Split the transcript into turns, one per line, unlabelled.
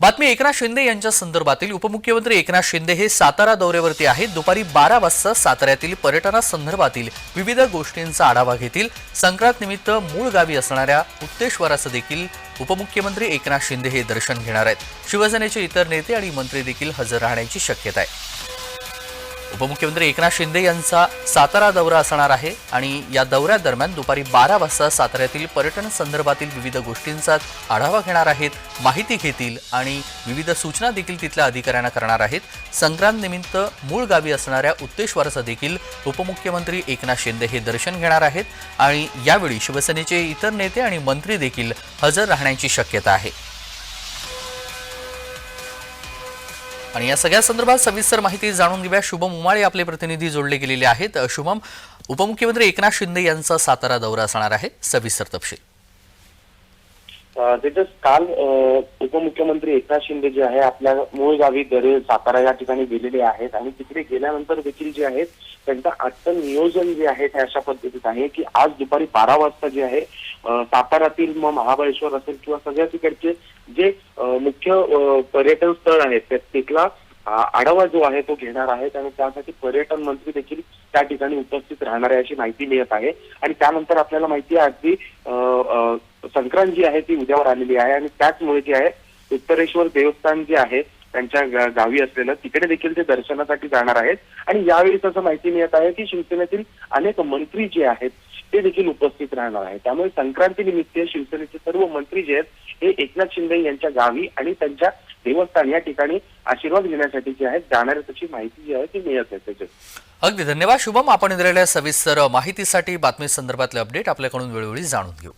बातमी एकनाथ शिंदे यांच्या संदर्भातील. उपमुख्यमंत्री एकनाथ शिंदे हे सातारा दौऱ्यावरती आहेत. दुपारी बारा वाजता साताऱ्यातील पर्यटनासंदर्भातील विविध गोष्टींचा आढावा घेतील. संक्रांत निमित्त मूळ गावी असणाऱ्या उत्तेश्वराचं देखील उपमुख्यमंत्री एकनाथ शिंदे हे दर्शन घेणार आहेत. शिवसेनेचे इतर नेते आणि मंत्री देखील हजर राहण्याची शक्यता आहे. उपमुख्यमंत्री एकनाथ शिंदे यांचा सातारा दौरा असणार आहे आणि या दौऱ्यादरम्यान दुपारी बारा वाजता साताऱ्यातील पर्यटन संदर्भातील विविध गोष्टींचा आढावा घेणार आहेत माहिती घेतील आणि विविध सूचना देखील तिथल्या अधिकाऱ्यांना करणार आहेत. संक्रांतनिमित्त मूळ गावी असणाऱ्या उत्तेश्वराचं देखील उपमुख्यमंत्री एकनाथ शिंदे हे दर्शन घेणार आहेत आणि यावेळी शिवसेनेचे इतर नेते आणि मंत्री देखील हजर राहण्याची शक्यता आहे. आणि या सगळ्या संदर्भात सविस्तर माहिती जाणून घेऊया. शुभम उमाळे आपले प्रतिनिधी जोडले गेलेले आहेत. शुभम उपमुख्यमंत्री एकनाथ शिंदे यांचा सातारा दौरा असणार आहे. सविस्तर तपशील.
तेजस काल उपमुख्यमंत्री एकनाथ शिंदे जे आहे आपल्या मूळ गावी दरे सातारा या ठिकाणी गेलेले आहेत आणि तिकडे गेल्यानंतर देखील जे आहेत त्यांचं आजचं नियोजन जे आहे ते अशा पद्धतीत आहे की आज दुपारी बारा वाजता जे आहे अ, साताऱ्यातील मग महाबळेश्वर असेल किंवा सगळ्या तिकडचे जे मुख्य पर्यटन स्थळ आहेत तिथला आढावा जो आहे तो घेणार आहेत आणि त्यासाठी पर्यटन मंत्री देखील त्या ठिकाणी उपस्थित राहणार आहे अशी माहिती मिळत आहे. आणि त्यानंतर आपल्याला माहिती आहे अगदी संक्रांत जी आहे ती उद्यावर आलेली आहे आणि त्याचमुळे जी आहे उत्तरेश्वर देवस्थान जे आहे त्यांच्या गावी असलेलं तिकडे देखील ते दर्शनासाठी जाणार आहेत. आणि यावेळी तसं माहिती मिळत आहे की शिवसेनेतील अनेक मंत्री जे आहेत ते देखील उपस्थित राहणार आहेत. त्यामुळे संक्रांतीनिमित्त शिवसेनेचे सर्व मंत्री जे आहेत हे एकनाथ शिंदे यांच्या गावी आणि त्यांच्या देवस्थान या ठिकाणी आशीर्वाद घेण्यासाठी जे आहेत जाणार तशी माहिती जी आहे ती मिळत आहे त्याच्यात.
अगदी धन्यवाद शुभम. आपण दिलेल्या सविस्तर माहितीसाठी बातमी संदर्भातले अपडेट आपल्याकडून वेळोवेळी जाणून घेऊ.